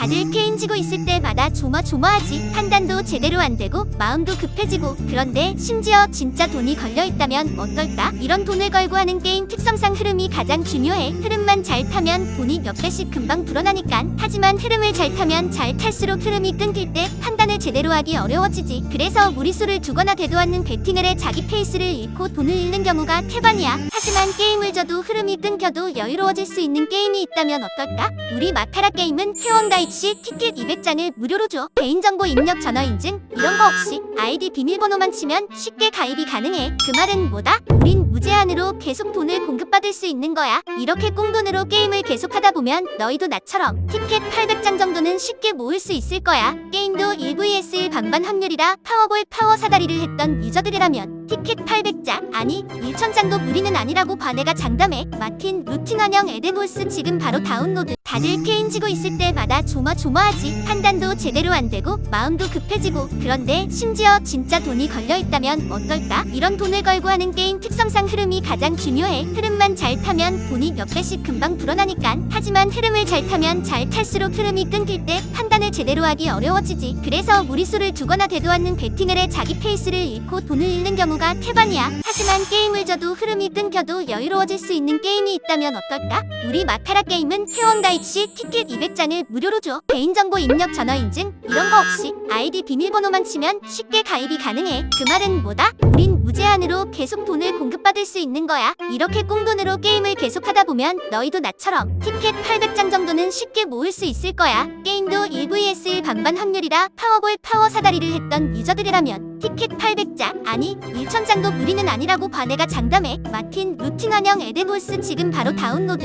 다들 게임 지고 있을 때마다 조마조마하지. 판단도 제대로 안 되고 마음도 급해지고 그런데 심지어 진짜 돈이 걸려 있다면 어떨까? 이런 돈을 걸고 하는 게임 특성상 흐름이 가장 중요해. 흐름만 잘 타면 돈이 몇 배씩 금방 불어나니까. 하지만 흐름을 잘 타면 잘 탈수록 흐름이 끊길 때 판단을 제대로 하기 어려워지지. 그래서 무리수를 두거나 되도 않는 베팅을 해 자기 페이스를 잃고 돈을 잃는 경우가 태반이야. 하지만 게임을 져도 흐름이 끊겨도 여유로워질 수 있는 게임이 있다면 어떨까? 우리 마카라 게임은 회원 가입 시 티켓 200장을 무료로 줘. 개인정보 입력 전화 인증 이런 거 없이 아이디 비밀번호만 치면 쉽게 가입이 가능해. 그 말은 뭐다? 우린 무제한으로 계속 돈을 공급받을 수 있는 거야. 이렇게 꽁돈으로 게임을 계속하다 보면 너희도 나처럼 티켓 800장 정도는 쉽게 모을 수 있을 거야. 게임도 1vs1 반반 확률이라 파워볼 파워 사다리를 했던 유저들이라면 티켓 800장 아니 1000장도 무리는 아니라고 바네가 장담해. 마틴 환영 에덴홀스 지금 바로 다운로드. 다들 게임 지고 있을 때마다 조마조마하지 판단도 제대로 안 되고 마음도 급해지고 그런데 심지어 진짜 돈이 걸려 있다면 어떨까? 이런 돈을 걸고 하는 게임 특성상 흐름이 가장 중요해 흐름만 잘 타면 돈이 몇 배씩 금방 불어나니까 하지만 흐름을 잘 타면 잘 탈수록 흐름이 끊길 때 판단을 제대로 하기 어려워지지 그래서 무리수를 두거나 되도 않는 베팅을 해 자기 페이스를 잃고 돈을 잃는 경우가 태반이야 하지만 게임을 져도 흐름이 끊겨도 여유로워질 수 있는 게임이 있다면 어떨까? 우리 마카라 게임은 회원 가입 시 티켓 200장을 무료로 줘. 개인정보 입력 전화 인증 이런 거 없이 아이디 비밀번호만 치면 쉽게 가입이 가능해. 그 말은 뭐다? 우린 무제한으로 계속 돈을 공급받을 수 있는 거야. 이렇게 꽁돈으로 게임을 계속하다 보면 너희도 나처럼 티켓 800장 정도는 쉽게 모을 수 있을 거야. 게임도 1vs1 반반 확률이라 파워볼 파워 사다리를 했던 유저들이라면 티켓 800장 아니 1000장도 무리는 아니라 고 바네가 장담해. 마틴 루틴 환영 에덴홀스 지금 바로 다운로드.